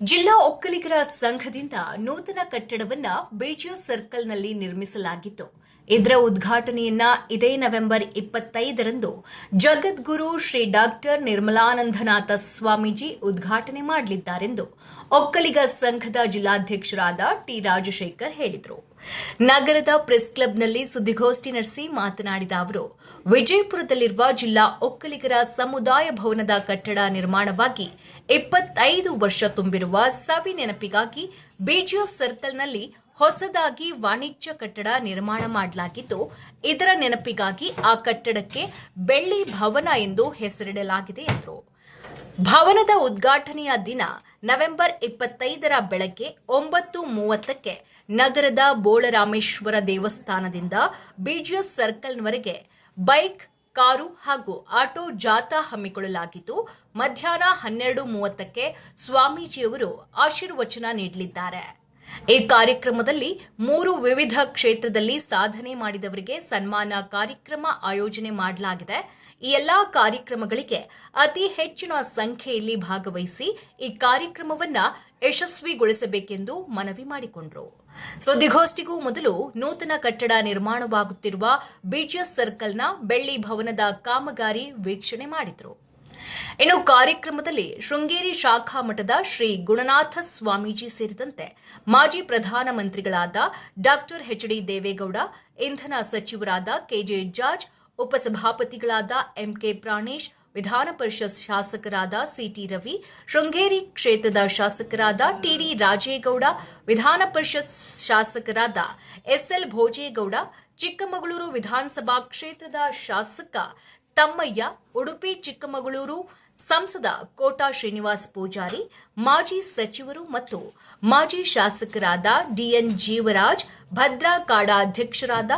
ಜಿಲ್ಲಾ ಒಕ್ಕಲಿಗರ ಸಂಘದಿಂದ ನೂತನ ಕಟ್ಟಡವನ್ನ ಬಿಜಿಎಸ್ ಸರ್ಕಲ್ನಲ್ಲಿ ನಿರ್ಮಿಸಲಾಗಿತ್ತು. ಇದರ ಉದ್ಘಾಟನೆಯನ್ನ ಇದೇ ನವೆಂಬರ್ ಇಪ್ಪತ್ತೈದರಂದು ಜಗದ್ಗುರು ಶ್ರೀ ಡಾಕ್ಟರ್ ನಿರ್ಮಲಾನಂದನಾಥ ಸ್ವಾಮೀಜಿ ಉದ್ಘಾಟನೆ ಮಾಡಲಿದ್ದಾರೆಂದು ಒಕ್ಕಲಿಗ ಸಂಘದ ಜಿಲ್ಲಾಧ್ಯಕ್ಷರಾದ ಟಿ ರಾಜಶೇಖರ್ ಹೇಳಿದರು. ನಗರದ ಪ್ರೆಸ್ ಕ್ಲಬ್ನಲ್ಲಿ ಸುದ್ದಿಗೋಷ್ಠಿ ನಡೆಸಿ ಮಾತನಾಡಿದ ಅವರು, ವಿಜಯಪುರದಲ್ಲಿರುವ ಜಿಲ್ಲಾ ಒಕ್ಕಲಿಗರ ಸಮುದಾಯ ಭವನದ ಕಟ್ಟಡ ನಿರ್ಮಾಣವಾಗಿ ಇಪ್ಪತ್ತೈದು ವರ್ಷ ತುಂಬಿರುವ ಸವಿ ನೆನಪಿಗಾಗಿ ಬಿಜಿಎಸ್ ಸರ್ಕಲ್ನಲ್ಲಿ ಹೊಸದಾಗಿ ವಾಣಿಜ್ಯ ಕಟ್ಟಡ ನಿರ್ಮಾಣ ಮಾಡಲಾಗಿದ್ದು, ಇದರ ನೆನಪಿಗಾಗಿ ಆ ಕಟ್ಟಡಕ್ಕೆ ಬೆಳ್ಳಿ ಭವನ ಎಂದು ಹೆಸರಿಡಲಾಗಿದೆ ಎಂದರು. ಭವನದ ಉದ್ಘಾಟನೆಯ ದಿನ ನವೆಂಬರ್ ಇಪ್ಪತ್ತೈದರ ಬೆಳಗ್ಗೆ ಒಂಬತ್ತು ಮೂವತ್ತಕ್ಕೆ ನಗರದ ಬೋಳರಾಮೇಶ್ವರ ದೇವಸ್ಥಾನದಿಂದ ಬಿಜಿಎಸ್ ಸರ್ಕಲ್ವರೆಗೆ ಬೈಕ್, ಕಾರು ಹಾಗೂ ಆಟೋ ಜಾಥಾ ಹಮ್ಮಿಕೊಳ್ಳಲಾಗಿದ್ದು, ಮಧ್ಯಾಹ್ನ ಹನ್ನೆರಡು ಮೂವತ್ತಕ್ಕೆ ಸ್ವಾಮೀಜಿಯವರು ಆಶೀರ್ವಚನ ನೀಡಲಿದ್ದಾರೆ. ಈ ಕಾರ್ಯಕ್ರಮದಲ್ಲಿ ಮೂರು ವಿವಿಧ ಕ್ಷೇತ್ರದಲ್ಲಿ ಸಾಧನೆ ಮಾಡಿದವರಿಗೆ ಸನ್ಮಾನ ಕಾರ್ಯಕ್ರಮ ಆಯೋಜನೆ ಮಾಡಲಾಗಿದೆ. ಈ ಎಲ್ಲಾ ಕಾರ್ಯಕ್ರಮಗಳಿಗೆ ಅತಿ ಹೆಚ್ಚಿನ ಸಂಖ್ಯೆಯಲ್ಲಿ ಭಾಗವಹಿಸಿ ಈ ಕಾರ್ಯಕ್ರಮವನ್ನ ಯಶಸ್ವಿಗೊಳಿಸಬೇಕೆಂದು ಮನವಿ ಮಾಡಿಕೊಂಡರು. ಸುದ್ದಿಗೋಷ್ಠಿಗೂ ಮೊದಲು ನೂತನ ಕಟ್ಟಡ ನಿರ್ಮಾಣವಾಗುತ್ತಿರುವ ಬಿಜಿಎಸ್ ಸರ್ಕಲ್ನ ಬೆಳ್ಳಿ ಭವನದ ಕಾಮಗಾರಿ ವೀಕ್ಷಣೆ ಮಾಡಿದರು. ಇನ್ನು ಕಾರ್ಯಕ್ರಮದಲ್ಲಿ ಶೃಂಗೇರಿ ಶಾಖಾ ಮಠದ ಶ್ರೀ ಗುಣನಾಥ ಸ್ವಾಮೀಜಿ ಸೇರಿದಂತೆ ಮಾಜಿ ಪ್ರಧಾನಮಂತ್ರಿಗಳಾದ ಡಾಕ್ಟರ್ ಎಚ್ ಡಿ ದೇವೇಗೌಡ, ಇಂಧನ ಸಚಿವರಾದ ಕೆಜೆ ಜಾರ್ಜ್ ಉಪಸಭಾಪತಿಗಳಾದ ಎಂಕೆ ಪ್ರಾಣೇಶ್, ವಿಧಾನ ಪರಿಷತ್ ಶಾಸಕರಾದ ಸಿಟಿ ರವಿ, ಶೃಂಗೇರಿ ಕ್ಷೇತ್ರದ ಶಾಸಕರಾದ ಟಿಡಿ ರಾಜೇಗೌಡ, ವಿಧಾನ ಪರಿಷತ್ ಶಾಸಕರಾದ ಎಸ್ಎಲ್ ಭೋಜೇಗೌಡ, ಚಿಕ್ಕಮಗಳೂರು ವಿಧಾನಸಭಾ ಕ್ಷೇತ್ರದ ಶಾಸಕ ತಮ್ಮಯ್ಯ, ಉಡುಪಿ ಚಿಕ್ಕಮಗಳೂರು ಸಂಸದ ಕೋಟಾ ಶ್ರೀನಿವಾಸ್ ಪೂಜಾರಿ, ಮಾಜಿ ಸಚಿವರು ಮತ್ತು ಮಾಜಿ ಶಾಸಕರಾದ ಡಿಎನ್ ಜೀವರಾಜ್, ಭದ್ರಾ ಕಾಡಾ ಅಧ್ಯಕ್ಷರಾದ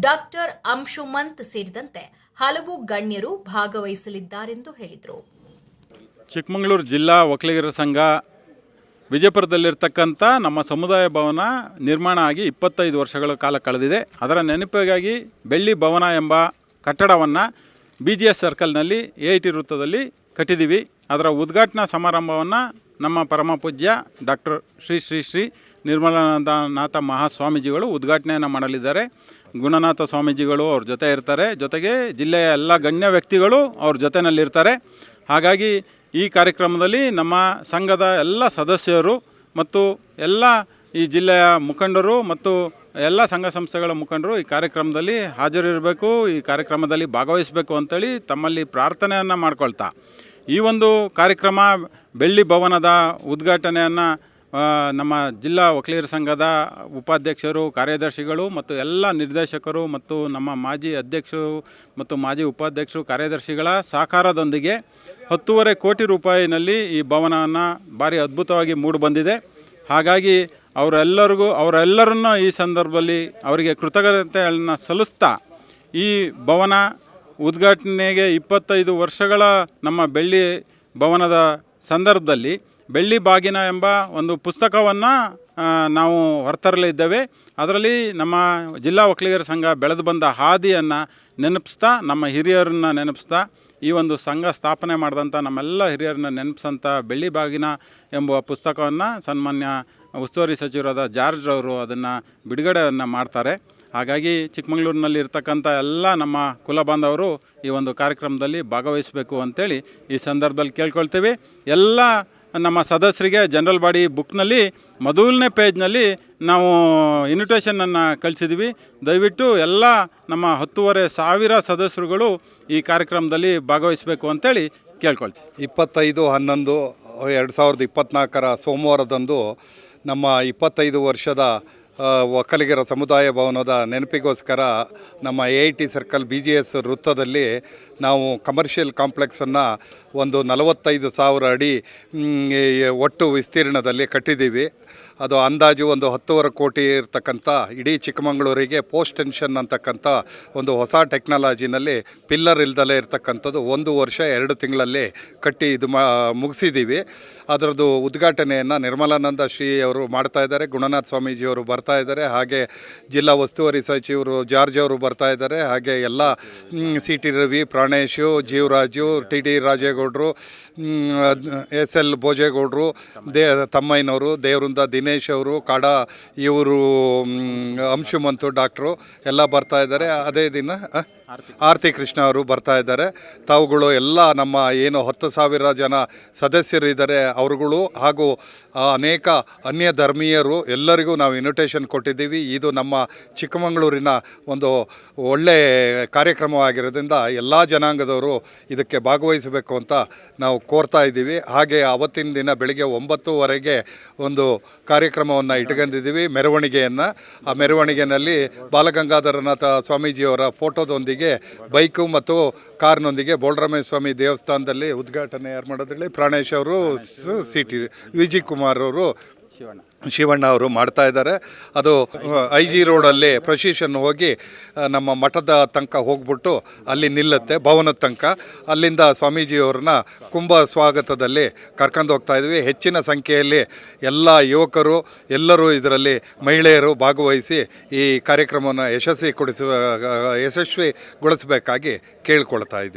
ಡಾಕ್ಟರ್ ಅಂಶುಮಂತ್ ಸೇರಿದಂತೆ ಹಲವು ಗಣ್ಯರು ಭಾಗವಹಿಸಲಿದ್ದಾರೆಂದು ಹೇಳಿದರು. ಚಿಕ್ಕಮಗಳೂರು ಜಿಲ್ಲಾ ಒಕ್ಕಲಿಗರ ಸಂಘ ವಿಜಯಪುರದಲ್ಲಿರ್ತಕ್ಕಂಥ ನಮ್ಮ ಸಮುದಾಯ ಭವನ ನಿರ್ಮಾಣ ಆಗಿ ಇಪ್ಪತ್ತೈದು ವರ್ಷಗಳ ಕಾಲ ಕಳೆದಿದೆ. ಅದರ ನೆನಪಿಗಾಗಿ ಬೆಳ್ಳಿ ಭವನ ಎಂಬ ಕಟ್ಟಡವನ್ನು ಬಿ ಜಿ ಎಸ್ ಸರ್ಕಲ್ನಲ್ಲಿ ಎ ಐ ಟಿ ವೃತ್ತದಲ್ಲಿ ಕಟ್ಟಿದ್ದೀವಿ. ಅದರ ಉದ್ಘಾಟನಾ ಸಮಾರಂಭವನ್ನು ನಮ್ಮ ಪರಮ ಪೂಜ್ಯ ಡಾಕ್ಟರ್ ಶ್ರೀ ಶ್ರೀ ಶ್ರೀ ನಿರ್ಮಲಾನಂದನಾಥ ಮಹಾಸ್ವಾಮೀಜಿಗಳು ಉದ್ಘಾಟನೆಯನ್ನು ಮಾಡಲಿದ್ದಾರೆ. ಗುಣನಾಥ ಸ್ವಾಮೀಜಿಗಳು ಅವ್ರ ಜೊತೆ ಇರ್ತಾರೆ. ಜೊತೆಗೆ ಜಿಲ್ಲೆಯ ಎಲ್ಲ ಗಣ್ಯ ವ್ಯಕ್ತಿಗಳು ಅವ್ರ ಜೊತೆಯಲ್ಲಿರ್ತಾರೆ ಹಾಗಾಗಿ ಈ ಕಾರ್ಯಕ್ರಮದಲ್ಲಿ ನಮ್ಮ ಸಂಘದ ಎಲ್ಲ ಸದಸ್ಯರು ಮತ್ತು ಎಲ್ಲ ಈ ಜಿಲ್ಲೆಯ ಮುಖಂಡರು ಮತ್ತು ಎಲ್ಲ ಸಂಘ ಸಂಸ್ಥೆಗಳ ಮುಖಂಡರು ಈ ಕಾರ್ಯಕ್ರಮದಲ್ಲಿ ಹಾಜರಿರಬೇಕು. ಈ ಕಾರ್ಯಕ್ರಮದಲ್ಲಿ ಭಾಗವಹಿಸಬೇಕು ಅಂತೇಳಿ ತಮ್ಮಲ್ಲಿ ಪ್ರಾರ್ಥನೆಯನ್ನು ಮಾಡ್ಕೊಳ್ತಾ. ಈ ಒಂದು ಕಾರ್ಯಕ್ರಮ ಬೆಳ್ಳಿ ಭವನದ ಉದ್ಘಾಟನೆಯನ್ನು ನಮ್ಮ ಜಿಲ್ಲಾ ವಕೀಲರ ಸಂಘದ ಉಪಾಧ್ಯಕ್ಷರು, ಕಾರ್ಯದರ್ಶಿಗಳು ಮತ್ತು ಎಲ್ಲ ನಿರ್ದೇಶಕರು ಮತ್ತು ನಮ್ಮ ಮಾಜಿ ಅಧ್ಯಕ್ಷರು ಮತ್ತು ಮಾಜಿ ಉಪಾಧ್ಯಕ್ಷರು, ಕಾರ್ಯದರ್ಶಿಗಳ ಸಹಕಾರದೊಂದಿಗೆ ಹತ್ತೂವರೆ ಕೋಟಿ ರೂಪಾಯಿನಲ್ಲಿ ಈ ಭವನವನ್ನು ಭಾರಿ ಅದ್ಭುತವಾಗಿ ಮೂಡಿಬಂದಿದೆ ಹಾಗಾಗಿ ಅವರೆಲ್ಲರಿಗೂ, ಅವರೆಲ್ಲರನ್ನು ಈ ಸಂದರ್ಭದಲ್ಲಿ ಅವರಿಗೆ ಕೃತಜ್ಞತೆಗಳನ್ನು ಸಲ್ಲಿಸ್ತಾ ಈ ಭವನ ಉದ್ಘಾಟನೆಗೆ ಇಪ್ಪತ್ತೈದು ವರ್ಷಗಳ ನಮ್ಮ ಬೆಳ್ಳಿ ಭವನದ ಸಂದರ್ಭದಲ್ಲಿ ಬೆಳ್ಳಿ ಬಾಗಿನ ಎಂಬ ಒಂದು ಪುಸ್ತಕವನ್ನು ನಾವು ಹೊರತರಲಿದ್ದೇವೆ ಅದರಲ್ಲಿ ನಮ್ಮ ಜಿಲ್ಲಾ ಒಕ್ಕಲಿಗರ ಸಂಘ ಬೆಳೆದು ಬಂದ ಹಾದಿಯನ್ನು ನೆನಪಿಸ್ತಾ, ನಮ್ಮ ಹಿರಿಯರನ್ನು ನೆನಪಿಸ್ತಾ, ಈ ಒಂದು ಸಂಘ ಸ್ಥಾಪನೆ ಮಾಡಿದಂಥ ನಮ್ಮೆಲ್ಲ ಹಿರಿಯರನ್ನ ನೆನಪಿಸಂಥ ಬೆಳ್ಳಿ ಬಾಗಿನ ಎಂಬ ಪುಸ್ತಕವನ್ನು ಸನ್ಮಾನ್ಯ ಉಸ್ತುವಾರಿ ಸಚಿವರಾದ ಜಾರ್ಜ್ ಅವರು ಅದನ್ನು ಬಿಡುಗಡೆಯನ್ನು ಮಾಡ್ತಾರೆ. ಹಾಗಾಗಿ ಚಿಕ್ಕಮಗಳೂರಿನಲ್ಲಿ ಇರ್ತಕ್ಕಂಥ ಎಲ್ಲ ನಮ್ಮ ಕುಲ ಬಾಂಧವರು ಈ ಒಂದು ಕಾರ್ಯಕ್ರಮದಲ್ಲಿ ಭಾಗವಹಿಸಬೇಕು ಅಂತೇಳಿ ಈ ಸಂದರ್ಭದಲ್ಲಿ ಕೇಳ್ಕೊಳ್ತೀವಿ. ಎಲ್ಲ ನಮ್ಮ ಸದಸ್ಯರಿಗೆ ಜನರಲ್ ಬಾಡಿ ಬುಕ್ನಲ್ಲಿ ಮೊದಲನೇ ಪೇಜ್ನಲ್ಲಿ ನಾವು ಇನ್ವಿಟೇಷನನ್ನು ಕಳಿಸಿದ್ವಿ. ದಯವಿಟ್ಟು ಎಲ್ಲ ನಮ್ಮ ಹತ್ತೂವರೆ ಸಾವಿರ ಸದಸ್ಯರುಗಳು ಈ ಕಾರ್ಯಕ್ರಮದಲ್ಲಿ ಭಾಗವಹಿಸಬೇಕು ಅಂತೇಳಿ ಕೇಳ್ಕೊಳ್ತೀವಿ. ಇಪ್ಪತ್ತೈದು, ಹನ್ನೊಂದು, ಎರಡು ಸಾವಿರದ ಇಪ್ಪತ್ತ್ನಾಲ್ಕರ ಸೋಮವಾರದಂದು ನಮ್ಮ ಇಪ್ಪತ್ತೈದು ವರ್ಷದ ಒಕ್ಕಲಿಗರ ಸಮುದಾಯ ಭವನದ ನೆನಪಿಗೋಸ್ಕರ ನಮ್ಮ A I T circle B G S ವೃತ್ತದಲ್ಲಿ ನಾವು ಕಮರ್ಷಿಯಲ್ ಕಾಂಪ್ಲೆಕ್ಸನ್ನು ಒಂದು ನಲವತ್ತೈದು ಸಾವಿರ ಅಡಿ ಒಟ್ಟು ವಿಸ್ತೀರ್ಣದಲ್ಲಿ ಕಟ್ಟಿದ್ದೀವಿ. ಅದು ಅಂದಾಜು ಒಂದು ಹತ್ತುವರೆ ಕೋಟಿ ಇರತಕ್ಕಂಥ, ಇಡೀ ಚಿಕ್ಕಮಗಳೂರಿಗೆ ಪೋಸ್ಟ್ ಟೆನ್ಷನ್ ಅಂತಕ್ಕಂಥ ಒಂದು ಹೊಸ ಟೆಕ್ನಾಲಜಿನಲ್ಲಿ ಪಿಲ್ಲರ್ ಇಲ್ದಲೇ ಇರತಕ್ಕಂಥದ್ದು ಒಂದು ವರ್ಷ ಎರಡು ತಿಂಗಳಲ್ಲಿ ಕಟ್ಟಿ ಇದು ಮಾ, ಮುಗಿಸಿದ್ದೀವಿ. ಅದರದ್ದು ಉದ್ಘಾಟನೆಯನ್ನು ನಿರ್ಮಲಾನಂದ ಶ್ರೀ ಅವರು ಮಾಡ್ತಾ ಇದ್ದಾರೆ. ಗುಣನಾಥ ಸ್ವಾಮೀಜಿಯವರು ಬರ್ತಾ ಇದ್ದಾರೆ. ಹಾಗೆ ಜಿಲ್ಲಾ ಉಸ್ತುವಾರಿ ಸಚಿವರು ಜಾರ್ಜ್ ಅವರು ಬರ್ತಾ ಇದ್ದಾರೆ. ಹಾಗೆ ಎಲ್ಲ C T Ravi, Pranesh, Jeevaraj, T D ರಾಜೇಗೌಡರು S L ಭೋಜೇಗೌಡರು, ದೇ, ತಮ್ಮಯ್ಯನವರು ದೇವರಿಂದ ದಿನೇಶ್ ಅವರು, ಕಾಡ ಇವರು ಅಂಶುಮಂತು ಡಾಕ್ಟ್ರು ಎಲ್ಲ ಬರ್ತಾ ಇದ್ದಾರೆ. ಅದೇ ದಿನ? ಆರತಿ ಕೃಷ್ಣ. ಅವರು ಬರ್ತಾ ಇದ್ದಾರೆ. ತಾವುಗಳು ಎಲ್ಲ ನಮ್ಮ ಏನು ಹತ್ತು ಸಾವಿರ ಜನ ಸದಸ್ಯರು ಇದ್ದಾರೆ, ಅವರುಗಳು ಹಾಗೂ ಅನೇಕ ಅನ್ಯ ಧರ್ಮೀಯರು ಎಲ್ಲರಿಗೂ ನಾವು ಇನ್ವಿಟೇಷನ್ ಕೊಟ್ಟಿದ್ದೀವಿ. ಇದು ನಮ್ಮ ಚಿಕ್ಕಮಗಳೂರಿನ ಒಂದು ಒಳ್ಳೆ ಕಾರ್ಯಕ್ರಮವಾಗಿರೋದ್ರಿಂದ ಎಲ್ಲ ಜನಾಂಗದವರು ಇದಕ್ಕೆ ಭಾಗವಹಿಸಬೇಕು ಅಂತ ನಾವು ಕೋರ್ತಾ ಇದ್ದೀವಿ. ಹಾಗೆ ಅವತ್ತಿನ ದಿನ ಬೆಳಿಗ್ಗೆ ಒಂಬತ್ತುವರೆಗೆ ಒಂದು ಕಾರ್ಯಕ್ರಮವನ್ನು ಇಟ್ಕೊಂಡಿದ್ದೀವಿ, ಮೆರವಣಿಗೆಯನ್ನು. ಆ ಮೆರವಣಿಗೆಯಲ್ಲಿ ಬಾಲಗಂಗಾಧರನಾಥ ಸ್ವಾಮೀಜಿಯವರ ಫೋಟೋದೊಂದಿಗೆ ಬೈಕು ಮತ್ತು ಕಾರ್ನೊಂದಿಗೆ ಬೋಳರಾಮಯ್ಯ ಸ್ವಾಮಿ ದೇವಸ್ಥಾನದಲ್ಲಿ ಉದ್ಘಾಟನೆ ಯಾರು ಮಾಡೋದ್ರಲ್ಲಿ ಪ್ರಾಣೇಶ್ ಅವರು ಸಿ ಟಿ, ವಿಜಯ್ ಕುಮಾರ್ ಅವರು. ಶಿವಣ್ಣ. ಅವರು ಮಾಡ್ತಾ ಇದ್ದಾರೆ. ಅದು ಐ ಜಿ ರೋಡಲ್ಲಿ ಪ್ರೊಸಿಷನ್ ಹೋಗಿ ನಮ್ಮ ಮಠದ ತನಕ ಹೋಗ್ಬಿಟ್ಟು ಅಲ್ಲಿ ನಿಲ್ಲುತ್ತೆ, ಭವನದ ತನಕ. ಅಲ್ಲಿಂದ ಸ್ವಾಮೀಜಿಯವ್ರನ್ನ ಕುಂಭ ಸ್ವಾಗತದಲ್ಲಿ ಕರ್ಕೊಂಡು ಹೋಗ್ತಾ ಇದ್ವಿ. ಹೆಚ್ಚಿನ ಸಂಖ್ಯೆಯಲ್ಲಿ ಎಲ್ಲ ಯುವಕರು, ಎಲ್ಲರೂ ಇದರಲ್ಲಿ ಮಹಿಳೆಯರು ಭಾಗವಹಿಸಿ ಈ ಕಾರ್ಯಕ್ರಮವನ್ನು ಯಶಸ್ವಿಗೊಳಿಸುವ, ಯಶಸ್ವಿಗೊಳಿಸಬೇಕಾಗಿ ಕೇಳ್ಕೊಳ್ತಾ ಇದ್ದೀವಿ.